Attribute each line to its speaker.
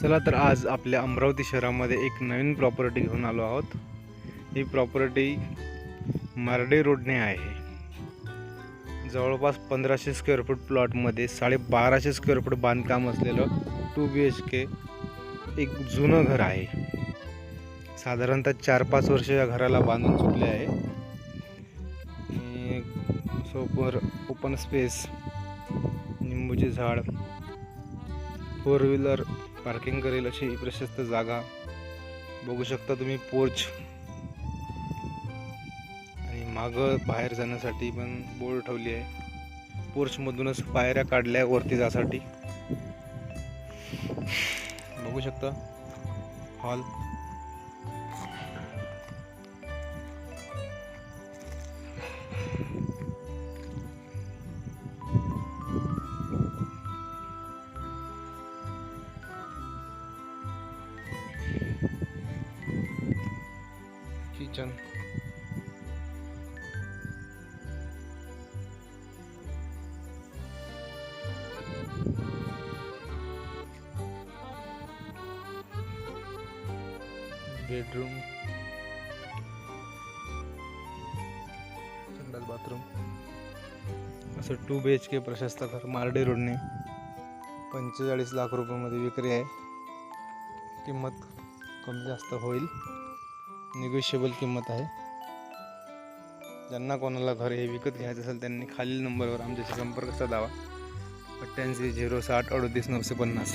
Speaker 1: चला तर आज आपल्या अमरावती शहरामध्ये एक नवीन प्रॉपर्टी घेऊन आलो आहोत. ही प्रॉपर्टी मार्डे रोडने आहे. जवळपास पंधराशे स्क्वेअर फूट प्लॉटमध्ये साडेबाराशे स्क्वेअर फूट बांधकाम असलेलं टू बी एच के एक जुनं घर आहे. साधारणतः चार पाच वर्ष या घराला बांधून चुकले आहे. सोपर ओपन स्पेस निंबूचे झाड फोर व्हीलर पार्किंग करेल अशी प्रशस्त जागा. बघू शकता तुम्ही पोर्च. आणि मागं बाहेर जाण्यासाठी पण बोर्ड ठेवली आहे. पोर्चमधूनच पायऱ्या काढल्या वरती जासाठी. बघू शकता. हॉल. किचन बेडरूम संडास बाथरूम असं टू बी एच के प्रशस्त घर मार्डे रोडने. पंचेचाळीस लाख रुपयामध्ये विक्री आहे. किंमत कमी जास्त होईल. निगोशिएबल किंमत आहे. ज्यांना कोणाला घर हे विकत घ्यायचं असेल त्यांनी खालील नंबरवर आमच्याशी संपर्क साधावा. अठ्ठ्याऐंशी झिरो साठ अडतीस नऊशे पन्नास.